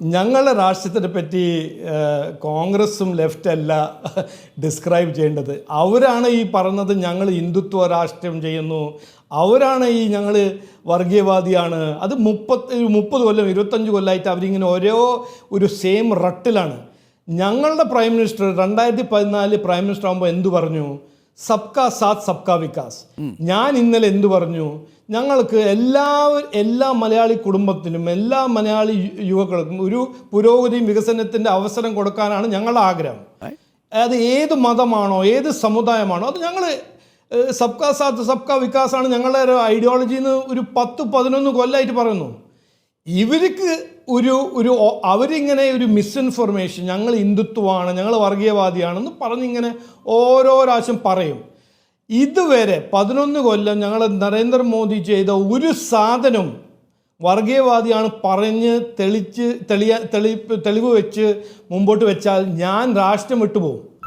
ഞങ്ങളുടെ രാഷ്ട്രത്തിനെ പറ്റി കോൺഗ്രസും ലെഫ്റ്റ് അല്ല ഡിസ്ക്രൈബ് ചെയ്യേണ്ടത്. അവരാണ് ഈ പറഞ്ഞത് ഞങ്ങൾ ഹിന്ദുത്വ രാഷ്ട്രം ചെയ്യുന്നു. അവരാണ് ഈ ഞങ്ങൾ വർഗീയവാദിയാണ്. അത് മുപ്പത്തി മുപ്പത് കൊല്ലം ഇരുപത്തഞ്ച് കൊല്ലമായിട്ട് അവരിങ്ങനെ ഓരോ ഒരു സെയിം റട്ടിലാണ് ഞങ്ങളുടെ പ്രൈം മിനിസ്റ്റർ രണ്ടായിരത്തി പതിനാല് പ്രൈം മിനിസ്റ്റർ ആകുമ്പോൾ എന്തു പറഞ്ഞു? സബ്കാ സാത്ത് സബ്കാ വികാസ്. ഞാൻ ഇന്നലെ എന്തു പറഞ്ഞു? ഞങ്ങൾക്ക് എല്ലാ എല്ലാ മലയാളി കുടുംബത്തിനും എല്ലാ മലയാളി യുവാക്കൾക്കും ഒരു പുരോഗതിയും വികസനത്തിന്റെ അവസരം കൊടുക്കാനാണ് ഞങ്ങളുടെ ആഗ്രഹം. അത് ഏത് മതമാണോ ഏത് സമുദായമാണോ അത് ഞങ്ങൾ സബ്കാ സാത്ത് സബ്കാ വികാസാണ് ഞങ്ങളുടെ ഒരു ഐഡിയോളജിന്ന് ഒരു പത്ത് പതിനൊന്ന് കൊല്ലമായിട്ട് പറയുന്നു. ഇവർക്ക് ഒരു ഒരു അവരിങ്ങനെ ഒരു മിസ്ഇൻഫർമേഷൻ ഞങ്ങൾ ഹിന്ദുത്വമാണ് ഞങ്ങൾ വർഗീയവാദിയാണെന്ന് പറഞ്ഞിങ്ങനെ ഓരോ രാശം പറയും. ഇതുവരെ പതിനൊന്ന് കൊല്ലം ഞങ്ങൾ നരേന്ദ്രമോദി ചെയ്ത ഒരു സാധനം വർഗീയവാദിയാണ് പറഞ്ഞ് തെളിച്ച് തെളിയ തെളി തെളിവ് വെച്ച് മുമ്പോട്ട് വെച്ചാൽ ഞാൻ രാഷ്ട്രം വിട്ടുപോകും.